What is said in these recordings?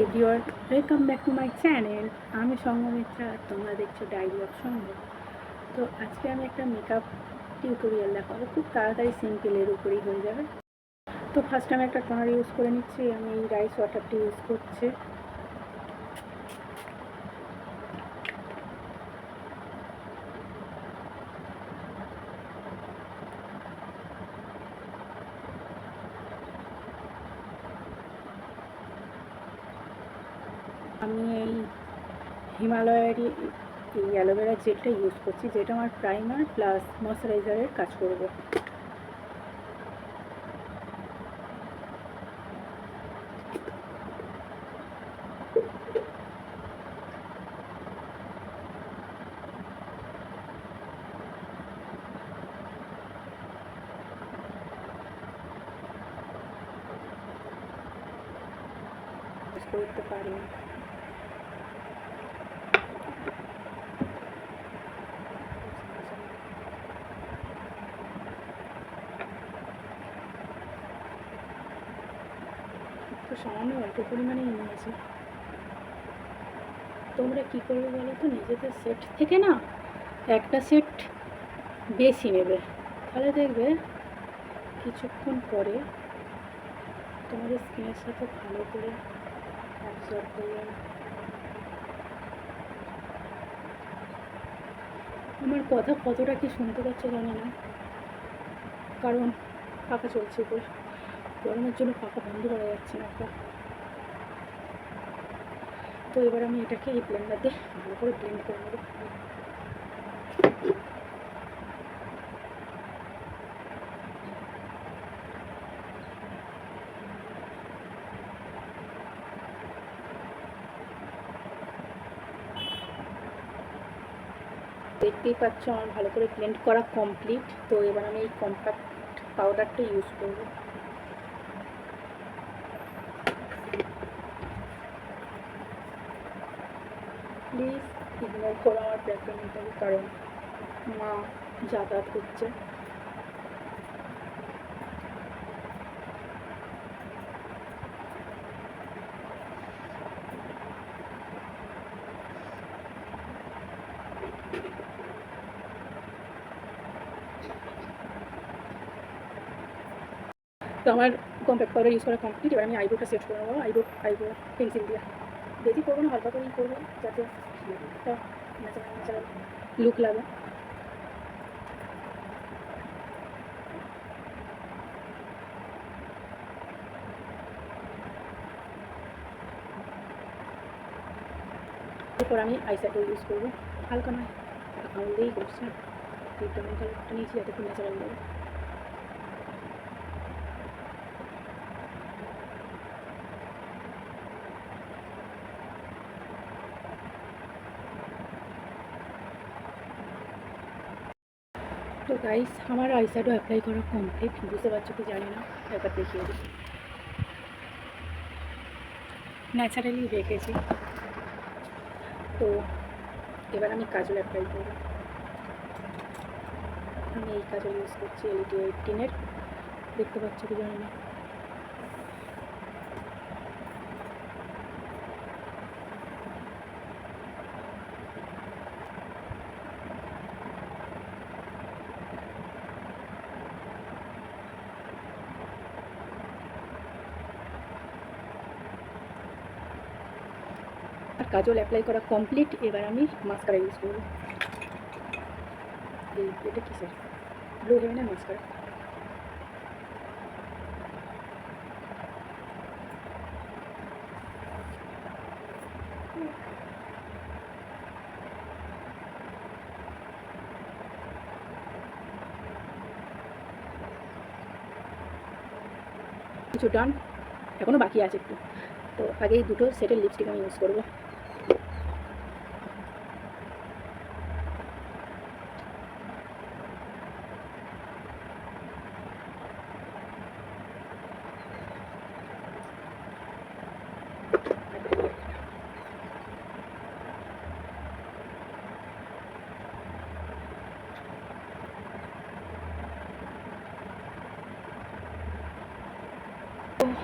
Everyone welcome back to my channel আমি সঙ্গমিত্রা, আর তোমরা দেখছ ডায়েরি অফ সঙ্গ। তো আজকে আমি একটা মেকআপ টিউটোরিয়াল দেখাবো। খুব তাড়াতাড়ি সিম্পলের উপরেই হয়ে যাবে। তো ফার্স্ট আমি একটা টোনার ইউজ করে নিচ্ছি। আমি এই রাইস ওয়াটারটি ইউজ করছি। আমি এই হিমালয়েরই এই অ্যালোভেরা জেলটা ইউজ করছি, যেটা আমার প্রাইমার প্লাস ময়শ্চারাইজারের কাজ করবে। করতে পারি। সামান্য অল্প পরিমাণেই নিয়েছি তোমরা কী করবে বলো তো? নিজেদের সেট থেকে না একটা সেট বেশি নেবে। তাহলে দেখবে কিছুক্ষণ পরে তোমাদের স্কিনের সাথে ভালো করে অবজার্ভ করবে। আমার কথা কতটা কি শুনতে পাচ্ছে জানি না, কারণ পাখা চলছে উপরে। গরমের জন্য পাখা বন্ধ করা যাচ্ছে না একটা তো এবার আমি এটাকে এই ব্লেন্ডার দিয়ে ভালো করে ব্লেন্ড করে নেব। দেখতেই পাচ্ছ, আমার ভালো করে ব্লেন্ড করা কমপ্লিট তো এবার আমি এই কম্প্যাক্ট পাউডারটা ইউজ করব। প্লিজ ইগনোর করো আমার প্র্যাকটিক্যাল কারণ মা যাতায়াত করছে। তো আমার কম্প্যাক্ট পাউডার ইউজ করা কমপ্লিট এবার আমি আইব্রোটা সেট করে নেব। আইব্রো আইব্রো পেন্সিল দিয়ে। বেশি করব না, হালকা করেই করব, যাতে লুক লাগে। এরপর আমি আইস্যাডো ইউজ করব। হালকা নয় দিয়েই করছি। কালারটা নিয়েছি যাতে ন্যাচারাল গাইস আমার আইস্যাডো অ্যাপ্লাই করা কমপ্লিট বুঝতে পারছ কি জানি না, একবার দেখিয়ে দিই। ন্যাচারালি রেখেছি। তো, এবার আমি কাজল অ্যাপ্লাই করব। আমি এই কাজল ইউজ করছি এলইডি এইটিনের দেখতে পাচ্ছ কি জানি না। আর কাজল অ্যাপ্লাই করা কমপ্লিট এবার আমি মাস্কারা ইউজ করব। এটা কিসের ব্লু হেভেনের মাস্কারা কিছু ডান এখনও বাকি আছে একটু। তো আগে এই দুটো সেটের লিপস্টিক আমি ইউজ করব।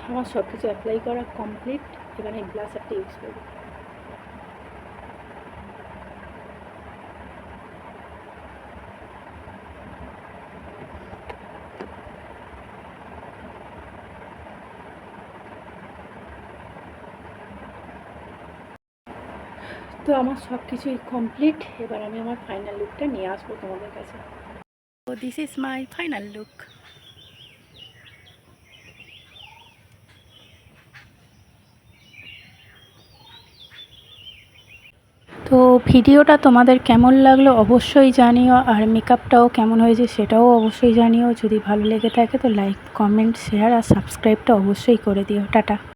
আমার সব কিছু অ্যাপ্লাই করা কমপ্লিট আমি ব্লাশারটা ইউজ করব। তো আমার সব কিছুই কমপ্লিট এবার আমি আমার ফাইনাল লুকটা নিয়ে আসব তোমাদের কাছে। This is my final look তো ভিডিওটা তোমাদের কেমন লাগল অবশ্যই জানিও, আর মেকআপটাও কেমন হয়েছে সেটাও অবশ্যই জানিও। যদি ভালো লেগে থাকে তো লাইক কমেন্ট শেয়ার আর সাবস্ক্রাইবটা অবশ্যই করে দিও। টাটা।